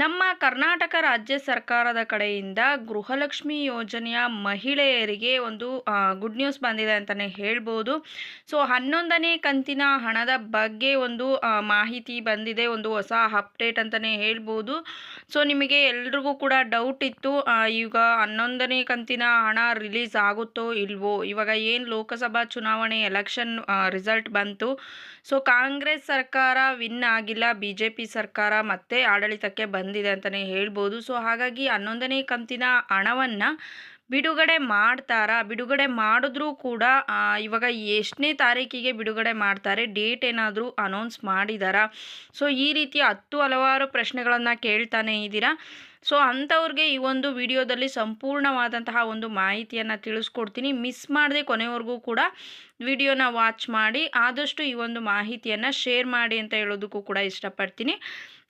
ನಮ್ಮ ಕರ್ನಾಟಕ ರಾಜ್ಯ ಸರ್ಕಾರದ ಕಡೆಯಿಂದ ಗೃಹಲಕ್ಷ್ಮಿ ಯೋಜನೆಯ ಮಹಿಳೆಯರಿಗೆ ಒಂದು ಗುಡ್ ನ್ಯೂಸ್ ಬಂದಿದೆ ಅಂತಲೇ ಹೇಳ್ಬೋದು. ಸೊ ಹನ್ನೊಂದನೇ ಕಂತಿನ ಹಣದ ಬಗ್ಗೆ ಒಂದು ಮಾಹಿತಿ ಬಂದಿದೆ, ಒಂದು ಹೊಸ ಅಪ್ಡೇಟ್ ಅಂತಲೇ ಹೇಳ್ಬೋದು. ಸೊ ನಿಮಗೆ ಎಲ್ರಿಗೂ ಕೂಡ ಡೌಟ್ ಇತ್ತು ಈಗ ಹನ್ನೊಂದನೇ ಕಂತಿನ ಹಣ ರಿಲೀಸ್ ಆಗುತ್ತೋ ಇಲ್ವೋ? ಇವಾಗ ಏನು ಲೋಕಸಭಾ ಚುನಾವಣೆ ಎಲೆಕ್ಷನ್ ರಿಸಲ್ಟ್ ಬಂತು. ಸೊ ಕಾಂಗ್ರೆಸ್ ಸರ್ಕಾರ ವಿನ್ ಆಗಿಲ್ಲ ಬಿ ಜೆ ಪಿ ಸರ್ಕಾರ ಮತ್ತೆ ಆಡಳಿತಕ್ಕೆ ಬಂದಿದೆ ಅಂತಲೇ ಹೇಳ್ಬೋದು. ಸೊ ಹಾಗಾಗಿ ಹನ್ನೊಂದನೇ ಕಂತಿನ ಹಣವನ್ನು ಬಿಡುಗಡೆ ಮಾಡ್ತಾರಾ? ಬಿಡುಗಡೆ ಮಾಡಿದ್ರೂ ಕೂಡ ಇವಾಗ ಎಷ್ಟನೇ ತಾರೀಕಿಗೆ ಬಿಡುಗಡೆ ಮಾಡ್ತಾರೆ? ಡೇಟ್ ಏನಾದರೂ ಅನೌನ್ಸ್ ಮಾಡಿದಾರಾ? ಸೊ ಈ ರೀತಿ ಹತ್ತು ಹಲವಾರು ಪ್ರಶ್ನೆಗಳನ್ನು ಕೇಳ್ತಾನೆ ಇದ್ದೀರಾ? ಸೊ ಅಂಥವ್ರಿಗೆ ಈ ಒಂದು ವಿಡಿಯೋದಲ್ಲಿ ಸಂಪೂರ್ಣವಾದಂತಹ ಒಂದು ಮಾಹಿತಿಯನ್ನು ತಿಳಿಸ್ಕೊಡ್ತೀನಿ. ಮಿಸ್ ಮಾಡದೆ ಕೊನೆವರೆಗೂ ಕೂಡ ವಿಡಿಯೋನ ವಾಚ್ ಮಾಡಿ, ಆದಷ್ಟು ಈ ಒಂದು ಮಾಹಿತಿಯನ್ನು ಶೇರ್ ಮಾಡಿ ಅಂತ ಹೇಳೋದಕ್ಕೂ ಕೂಡ ಇಷ್ಟಪಡ್ತೀನಿ.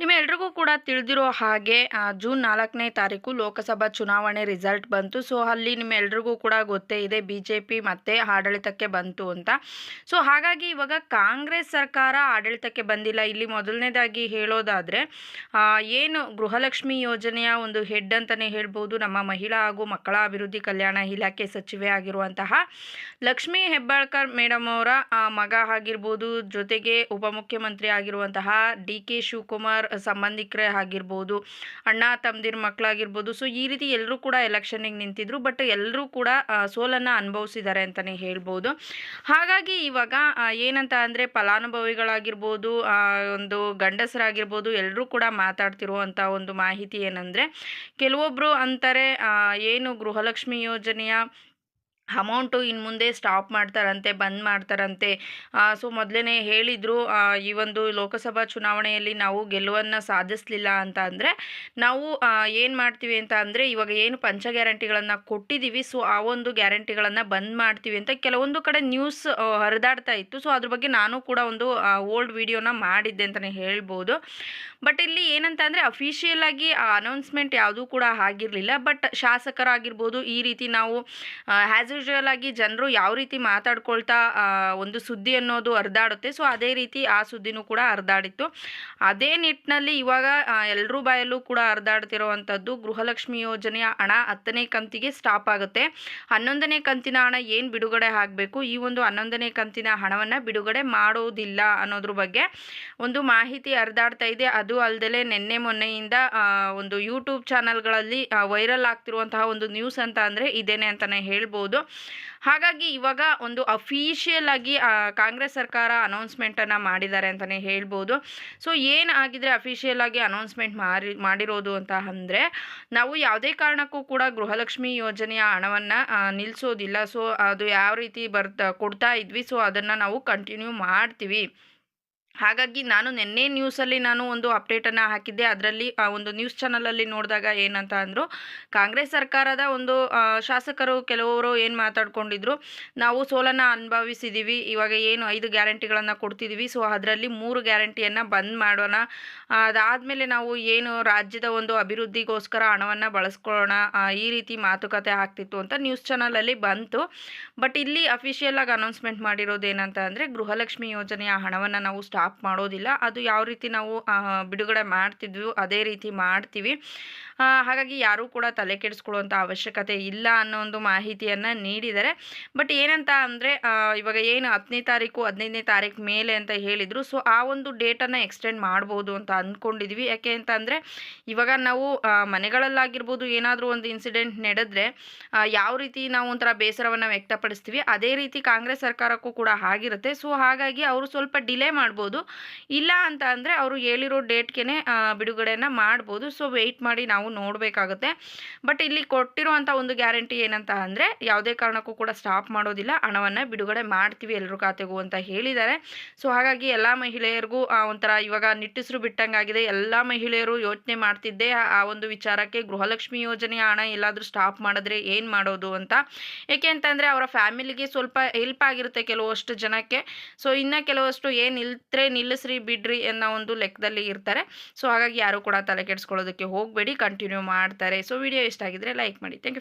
ನಿಮ್ಮೆಲ್ರಿಗೂ ಕೂಡ ತಿಳಿದಿರೋ ಹಾಗೆ ಜೂನ್ ನಾಲ್ಕನೇ ತಾರೀಕು ಲೋಕಸಭಾ ಚುನಾವಣೆ ರಿಸಲ್ಟ್ ಬಂತು. ಸೊ, ಅಲ್ಲಿ ನಿಮ್ಮೆಲ್ರಿಗೂ ಕೂಡ ಗೊತ್ತೇ ಇದೆ ಬಿ ಜೆ ಪಿ ಮತ್ತೆ ಆಡಳಿತಕ್ಕೆ ಬಂತು ಅಂತ. ಸೊ, ಹಾಗಾಗಿ ಇವಾಗ ಕಾಂಗ್ರೆಸ್ ಸರ್ಕಾರ ಆಡಳಿತಕ್ಕೆ ಬಂದಿಲ್ಲ. ಇಲ್ಲಿ ಮೊದಲನೇದಾಗಿ ಹೇಳೋದಾದರೆ ಏನು ಗೃಹಲಕ್ಷ್ಮಿ ಯೋಜನೆಯ ಒಂದು ಹೆಡ್ ಅಂತಲೇ ಹೇಳ್ಬೋದು. ನಮ್ಮ ಮಹಿಳಾ ಹಾಗೂ ಮಕ್ಕಳ ಅಭಿವೃದ್ಧಿ ಕಲ್ಯಾಣ ಇಲಾಖೆ ಸಚಿವೆ ಆಗಿರುವಂತಹ ಲಕ್ಷ್ಮಿ ಹೆಬ್ಬಾಳ್ಕರ್ ಮೇಡಮ್ ಅವರ ಮಗ ಆಗಿರ್ಬೋದು. ಜೊತೆಗೆ ಉಪಮುಖ್ಯಮಂತ್ರಿ ಆಗಿರುವಂತಹ ಡಿ ಕೆ ಶಿವಕುಮಾರ್ ಸಂಬಂಧಿಕರೇ ಆಗಿರ್ಬೋದು, ಅಣ್ಣ ತಮ್ಮದಿರ ಮಕ್ಕಳಾಗಿರ್ಬೋದು ಸೊ ಈ ರೀತಿ ಎಲ್ಲರೂ ಕೂಡ ಎಲೆಕ್ಷನ್ಗೆ ನಿಂತಿದ್ರು ಬಟ್ ಎಲ್ಲರೂ ಕೂಡ ಸೋಲನ್ನು ಅನುಭವಿಸಿದ್ದಾರೆ ಅಂತಲೇ ಹೇಳ್ಬೋದು. ಹಾಗಾಗಿ ಇವಾಗ ಏನಂತ ಅಂದರೆ ಫಲಾನುಭವಿಗಳಾಗಿರ್ಬೋದು ಒಂದು ಗಂಡಸರಾಗಿರ್ಬೋದು ಎಲ್ಲರೂ ಕೂಡ ಮಾತಾಡ್ತಿರುವಂಥ ಒಂದು ಮಾಹಿತಿ ಏನಂದರೆ ಕೆಲವೊಬ್ಬರು ಅಂತಾರೆ ಏನು ಗೃಹಲಕ್ಷ್ಮಿ ಯೋಜನೆಯ ಅಮೌಂಟು ಇನ್ನು ಮುಂದೆ ಸ್ಟಾಪ್ ಮಾಡ್ತಾರಂತೆ, ಬಂದ್ ಮಾಡ್ತಾರಂತೆ. ಸೊ ಮೊದಲೇ ಹೇಳಿದರು ಈ ಒಂದು ಲೋಕಸಭಾ ಚುನಾವಣೆಯಲ್ಲಿ ನಾವು ಗೆಲುವನ್ನು ಸಾಧಿಸಲಿಲ್ಲ ಅಂತ ಅಂದರೆ, ನಾವು ಏನು ಮಾಡ್ತೀವಿ ಅಂತ ಅಂದರೆ, ಇವಾಗ ಏನು ಪಂಚ ಗ್ಯಾರಂಟಿಗಳನ್ನು ಕೊಟ್ಟಿದ್ದೀವಿ ಸೊ ಆ ಒಂದು ಗ್ಯಾರಂಟಿಗಳನ್ನು ಬಂದ್ ಮಾಡ್ತೀವಿ ಅಂತ ಕೆಲವೊಂದು ಕಡೆ ನ್ಯೂಸ್ ಹರಿದಾಡ್ತಾ ಇತ್ತು. ಸೊ ಅದ್ರ ಬಗ್ಗೆ ನಾನು ಕೂಡ ಒಂದು ಓಲ್ಡ್ ವಿಡಿಯೋನ ಮಾಡಿದ್ದೆ ಅಂತಲೇ ಹೇಳ್ಬೋದು. ಬಟ್ ಇಲ್ಲಿ ಏನಂತ ಅಂದರೆ, ಅಫಿಷಿಯಲ್ ಆಗಿ ಅನೌನ್ಸ್ಮೆಂಟ್ ಯಾವುದೂ ಕೂಡ ಆಗಿರಲಿಲ್ಲ. ಬಟ್ ಶಾಸಕರಾಗಿರ್ಬೋದು, ಈ ರೀತಿ ನಾವು ಆ್ಯಸ್ ಯೂಶುವಲ್ ಆಗಿ ಜನರು ಯಾವ ರೀತಿ ಮಾತಾಡ್ಕೊಳ್ತಾ ಒಂದು ಸುದ್ದಿ ಅನ್ನೋದು ಹರಿದಾಡುತ್ತೆ ಸೊ ಅದೇ ರೀತಿ ಆ ಸುದ್ದಿನೂ ಕೂಡ ಹರಿದಾಡಿತ್ತು ಅದೇ ನಿಟ್ಟಿನಲ್ಲಿ ಇವಾಗ ಎಲ್ಲರೂ ಬಾಯಲ್ಲೂ ಕೂಡ ಹರಿದಾಡ್ತಿರೋವಂಥದ್ದು ಗೃಹಲಕ್ಷ್ಮಿ ಯೋಜನೆಯ ಹಣ ಹತ್ತನೇ ಕಂತಿಗೆ ಸ್ಟಾಪ್ ಆಗುತ್ತೆ. ಹನ್ನೊಂದನೇ ಕಂತಿನ ಹಣ ಏನು ಬಿಡುಗಡೆ ಆಗಬೇಕು? ಈ ಒಂದು ಹನ್ನೊಂದನೇ ಕಂತಿನ ಹಣವನ್ನು ಬಿಡುಗಡೆ ಮಾಡೋದಿಲ್ಲ ಅನ್ನೋದ್ರ ಬಗ್ಗೆ ಒಂದು ಮಾಹಿತಿ ಹರಿದಾಡ್ತಾ ಇದೆ. ಅದು ಅಲ್ಲದೆ ನಿನ್ನೆ ಮೊನ್ನೆಯಿಂದ ಒಂದು ಯೂಟ್ಯೂಬ್ ಚಾನಲ್ಗಳಲ್ಲಿ ವೈರಲ್ ಆಗ್ತಿರುವಂತಹ ಒಂದು ನ್ಯೂಸ್ ಅಂತ ಅಂದರೆ ಇದೇನೆ ಅಂತಲೇ ಹೇಳ್ಬೋದು. ಹಾಗಾಗಿ ಇವಾಗ ಒಂದು ಅಫಿಷಿಯಲ್ ಆಗಿ ಕಾಂಗ್ರೆಸ್ ಸರ್ಕಾರ ಅನೌನ್ಸ್ಮೆಂಟನ್ನು ಮಾಡಿದ್ದಾರೆ ಅಂತಲೇ ಹೇಳ್ಬೋದು. ಸೊ ಏನು ಆಗಿದ್ರೆ ಅಫಿಷಿಯಲ್ ಆಗಿ ಅನೌನ್ಸ್ಮೆಂಟ್ ಮಾಡಿ ಮಾಡಿರೋದು ಅಂತ ಅಂದರೆ, ನಾವು ಯಾವುದೇ ಕಾರಣಕ್ಕೂ ಕೂಡ ಗೃಹಲಕ್ಷ್ಮಿ ಯೋಜನೆಯ ಹಣವನ್ನು ನಿಲ್ಲಿಸೋದಿಲ್ಲ ಸೊ ಅದು ಯಾವ ರೀತಿ ಬರ್ತಾ ಕೊಡ್ತಾ ಇದ್ವಿ. ಸೊ ಅದನ್ನು ನಾವು ಕಂಟಿನ್ಯೂ ಮಾಡ್ತೀವಿ. ಹಾಗಾಗಿ ನಾನು ನಿನ್ನೆ ನ್ಯೂಸಲ್ಲಿ ನಾನು ಒಂದು ಅಪ್ಡೇಟನ್ನು ಹಾಕಿದ್ದೆ. ಅದರಲ್ಲಿ ಒಂದು ನ್ಯೂಸ್ ಚಾನಲಲ್ಲಿ ನೋಡಿದಾಗ ಏನಂತ ಅಂದರು, ಕಾಂಗ್ರೆಸ್ ಸರ್ಕಾರದ ಒಂದು ಶಾಸಕರು ಕೆಲವರು ಏನು ಮಾತಾಡ್ಕೊಂಡಿದ್ರು, ನಾವು ಸೋಲನ್ನು ಅನುಭವಿಸಿದ್ದೀವಿ ಇವಾಗ ಏನು ಐದು ಗ್ಯಾರಂಟಿಗಳನ್ನು ಕೊಡ್ತಿದ್ದೀವಿ ಸೊ ಅದರಲ್ಲಿ ಮೂರು ಗ್ಯಾರಂಟಿಯನ್ನು ಬಂದ್ ಮಾಡೋಣ. ಅದಾದಮೇಲೆ ನಾವು ಏನು ರಾಜ್ಯದ ಒಂದು ಅಭಿವೃದ್ಧಿಗೋಸ್ಕರ ಹಣವನ್ನು ಬಳಸ್ಕೊಳ್ಳೋಣ ಈ ರೀತಿ ಮಾತುಕತೆ ಆಗ್ತಿತ್ತು ಅಂತ ನ್ಯೂಸ್ ಚಾನಲಲ್ಲಿ ಬಂತು. ಬಟ್ ಇಲ್ಲಿ ಅಫಿಷಿಯಲ್ ಆಗಿ ಅನೌನ್ಸ್ಮೆಂಟ್ ಮಾಡಿರೋದು ಏನಂತ ಅಂದರೆ ಗೃಹಲಕ್ಷ್ಮಿ ಯೋಜನೆಯ ಹಣವನ್ನು ನಾವು ಸ್ಟಾಪ್ ಮಾಡೋದಿಲ್ಲ. ಅದು ಯಾವ ರೀತಿ ನಾವು ಬಿಡುಗಡೆ ಮಾಡ್ತಿದ್ವಿ ಅದೇ ರೀತಿ ಮಾಡ್ತೀವಿ. ಹಾಗಾಗಿ ಯಾರೂ ಕೂಡ ತಲೆ ಕೆಡಿಸ್ಕೊಳ್ಳುವಂಥ ಅವಶ್ಯಕತೆ ಇಲ್ಲ ಅನ್ನೋ ಒಂದು ಮಾಹಿತಿಯನ್ನು ನೀಡಿದ್ದಾರೆ. ಬಟ್ ಏನಂತ ಅಂದರೆ ಇವಾಗ ಏನು ಹತ್ತನೇ ತಾರೀಕು, ಹದಿನೈದನೇ ತಾರೀಕು ಮೇಲೆ ಅಂತ ಹೇಳಿದರು. ಸೊ, ಆ ಒಂದು ಡೇಟನ್ನು ಎಕ್ಸ್ಟೆಂಡ್ ಮಾಡ್ಬೋದು ಅಂತ ಅಂದ್ಕೊಂಡಿದ್ವಿ ಯಾಕೆ ಅಂತ ಅಂದರೆ, ಇವಾಗ ನಾವು ಮನೆಗಳಲ್ಲಾಗಿರ್ಬೋದು ಏನಾದರೂ ಒಂದು ಇನ್ಸಿಡೆಂಟ್ ನಡೆದ್ರೆ ಯಾವ ರೀತಿ ನಾವು ಒಂಥರ ಬೇಸರವನ್ನು ವ್ಯಕ್ತಪಡಿಸ್ತೀವಿ. ಅದೇ ರೀತಿ ಕಾಂಗ್ರೆಸ್ ಸರ್ಕಾರಕ್ಕೂ ಕೂಡ ಆಗಿರುತ್ತೆ. ಸೊ, ಹಾಗಾಗಿ ಅವರು ಸ್ವಲ್ಪ ಡಿಲೇ ಮಾಡ್ಬೋದು. ಇಲ್ಲ ಅಂತ ಅಂದರೆ ಅವರು ಹೇಳಿರೋ ಡೇಟ್ಗೆ ಬಿಡುಗಡೆನ ಮಾಡ್ಬೋದು. ಸೊ ವೆಯ್ಟ್ ಮಾಡಿ ನಾವು ನೋಡಬೇಕಾಗುತ್ತೆ. ಬಟ್ ಇಲ್ಲಿ ಕೊಟ್ಟಿರುವಂಥ ಒಂದು ಗ್ಯಾರಂಟಿ ಏನಂತ ಅಂದರೆ, ಯಾವುದೇ ಕಾರಣಕ್ಕೂ ಕೂಡ ಸ್ಟಾಪ್ ಮಾಡೋದಿಲ್ಲ. ಹಣವನ್ನು ಬಿಡುಗಡೆ ಮಾಡ್ತೀವಿ ಎಲ್ಲರೂ ಖಾತೆಗೂ ಅಂತ ಹೇಳಿದ್ದಾರೆ. ಸೊ, ಹಾಗಾಗಿ ಎಲ್ಲ ಮಹಿಳೆಯರಿಗೂ ಒಂಥರ ಇವಾಗ ನಿಟ್ಟುಸಿರು ಬಿಟ್ಟಂಗಾಗಿದೆ. ಎಲ್ಲ ಮಹಿಳೆಯರು ಯೋಚನೆ ಮಾಡ್ತಿದ್ದೆ, ಆ- ಒಂದು ವಿಚಾರಕ್ಕೆ ಗೃಹಲಕ್ಷ್ಮಿ ಯೋಜನೆಯ ಹಣ ಎಲ್ಲಾದರೂ ಸ್ಟಾಪ್ ಮಾಡಿದ್ರೆ ಏನು ಮಾಡೋದು ಅಂತ. ಏಕೆ ಅಂತಂದರೆ ಅವರ ಫ್ಯಾಮಿಲಿಗೆ ಸ್ವಲ್ಪ ಹೆಲ್ಪ್ ಆಗಿರುತ್ತೆ ಕೆಲವಷ್ಟು ಜನಕ್ಕೆ. ಸೊ, ಇನ್ನು ಕೆಲವಷ್ಟು ಏನು ನಿಲ್ತ್ರೆ ನಿಲ್ಲಿಸ್ರಿ, ಬಿಡ್ರಿ ಅನ್ನೋ ಒಂದು ಲೆಕ್ಕದಲ್ಲಿ ಇರ್ತಾರೆ. ಸೊ ಹಾಗಾಗಿ ಯಾರು ಕೂಡ ತಲೆ ಕೆಡಿಸ್ಕೊಳ್ಳೋದಕ್ಕೆ ಹೋಗಬೇಡಿ ಕಂಟಿನ್ಯೂ ಮಾಡ್ತಾರೆ. ಸೊ ವಿಡಿಯೋ ಇಷ್ಟ ಆಗಿದ್ರೆ ಲೈಕ್ ಮಾಡಿ. Thank you